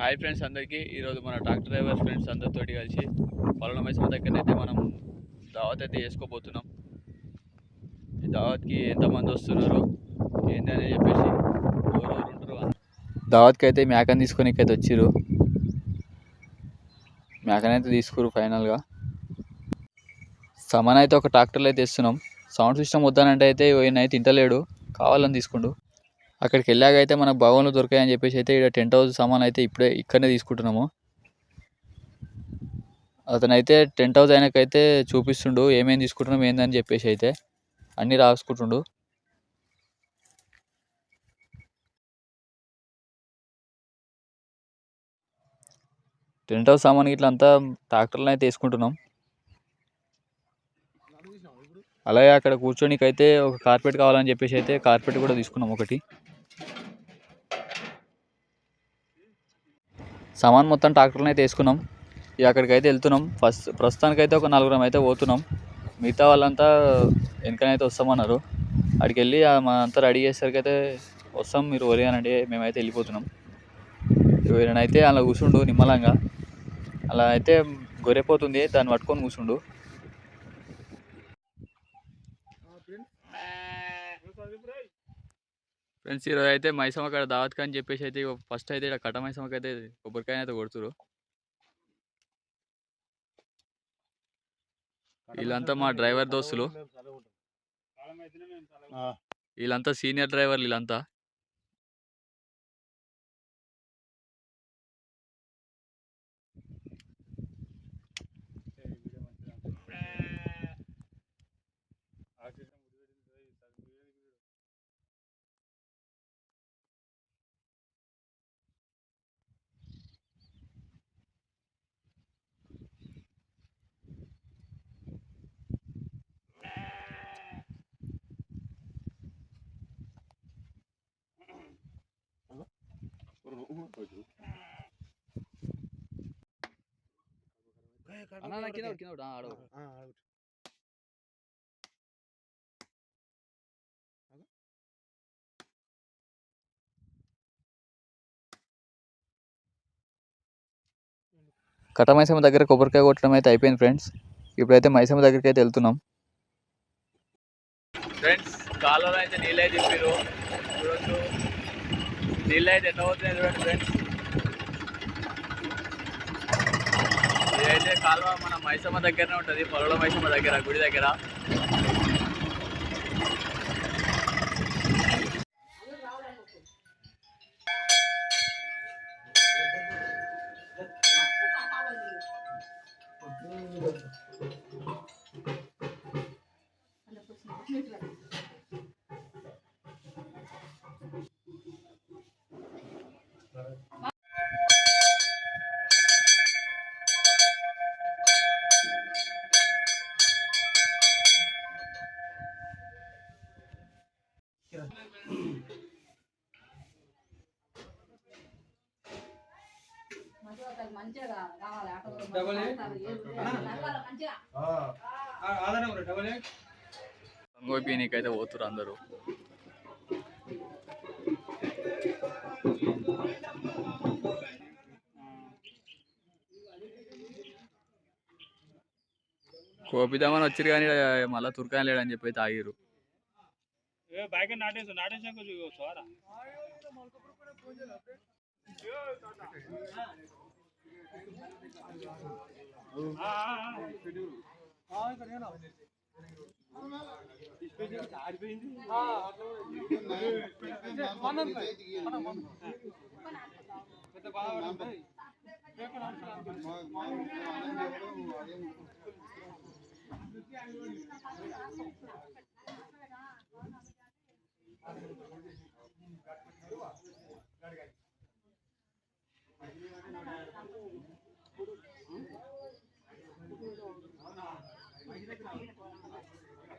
Hi friends అందరికీ. ఈరోజు మన ట్రాక్టర్ డ్రైవర్ ఫ్రెండ్స్ అందరితో కలిసి పొలం మైసమ్మ దగ్గరనైతే మనం దావత్ అయితే చేసుకోబోతున్నాం ఈ దావత్కి ఎంతమంది వస్తున్నారు? ఏంటి అని చెప్పేసి ఎవరెవరు ఉంటారు దావత్కి అయితే మేకని తీసుకొని అయితే వచ్చిర్రు. మేకనైతే తీసుకురు ఫైనల్గా. సమన్ అయితే ఒక ట్రాక్టర్లో అయితే ఇస్తున్నాం సౌండ్ సిస్టమ్ వద్దానంటే అయితే ఈయన అయితే తింటలేడు కావాలని తీసుకుండు. అక్కడికి వెళ్ళాక అయితే మనకు భవన్లు దొరికాయని చెప్పేసి అయితే ఇక్కడ టెంట్ హౌస్ సామాన్ అయితే ఇప్పుడే ఇక్కడనే తీసుకుంటున్నాము. అతనైతే టెంట్ హౌస్ ఆయనకైతే చూపిస్తుండు ఏమేమి తీసుకుంటున్నాం ఏందని చెప్పేసి అయితే అన్నీ రాసుకుంటుండు. టెంట్ హౌస్ సామాన్ ఇట్లా అంతా ట్రాక్టర్లో అయితే వేసుకుంటున్నాం అలాగే అక్కడ కూర్చోనికైతే ఒక కార్పెట్ కావాలని చెప్పేసి అయితే కార్పెట్ కూడా తీసుకున్నాం ఒకటి. సామాన్ మొత్తం ట్రాక్టర్లో అయితే వేసుకున్నాం. ఇక అక్కడికైతే వెళ్తున్నాం. ఫస్ట్ ప్రస్తుతానికి అయితే ఒక నలుగురం అయితే పోతున్నాం. మిగతా వాళ్ళంతా వెనకనైతే వస్తామన్నారు. అక్కడికి వెళ్ళి మనంతా అంతా రెడీ చేసేసరికి అయితే వస్తాం. మీరు ఒరే మేమైతే వెళ్ళిపోతున్నాం. అయితే అలా కూర్చుండు నిమ్మలంగా. అలా అయితే గొర్రెపోతుంది దాన్ని పట్టుకొని కూర్చుండు. ఫ్రెండ్స్ ఈరోజు అయితే మైసమ్మ కాడ దావత్ అని చెప్పేసి అయితే ఫస్ట్ అయితే ఇక్కడ కట్ట మైసమ్మకి అయితే కొబ్బరికాయ అయితే కొడుతురు వీళ్ళంతా మా డ్రైవర్ దోస్తులు. వీళ్ళంతా సీనియర్ డ్రైవర్లు వీళ్ళంతా. అన్న కింద కింద ఆడవు కట్ట మైసమ్మ దగ్గర కొబ్బరికాయ కొట్టడం అయితే అయిపోయింది ఫ్రెండ్స్. ఇప్పుడైతే మైసమ్మ దగ్గరికి అయితే వెళ్తున్నాం. ఫ్రెండ్స్ కాలువలో అయితే నీళ్ళు తిప్పారు చూడొచ్చు నీళ్ళు అయితే ఎంత అవుతున్నాయి చూడండి ఫ్రెండ్స్ ఇదైతే కాలువ మన మైసమ్మ దగ్గరనే ఉంటుంది పొలల మైసమ్మ దగ్గర గుడి దగ్గర మంచిగా డబల్ ఆధారం డబల్ పోతురు అందరూ. కోపిద్దామని వచ్చిరు కానీ మళ్ళీ తుర్కాని లేడని చెప్పి అయితే ఆగిరు ఆడిపోయింది పెద్ద బాధపడుతుంది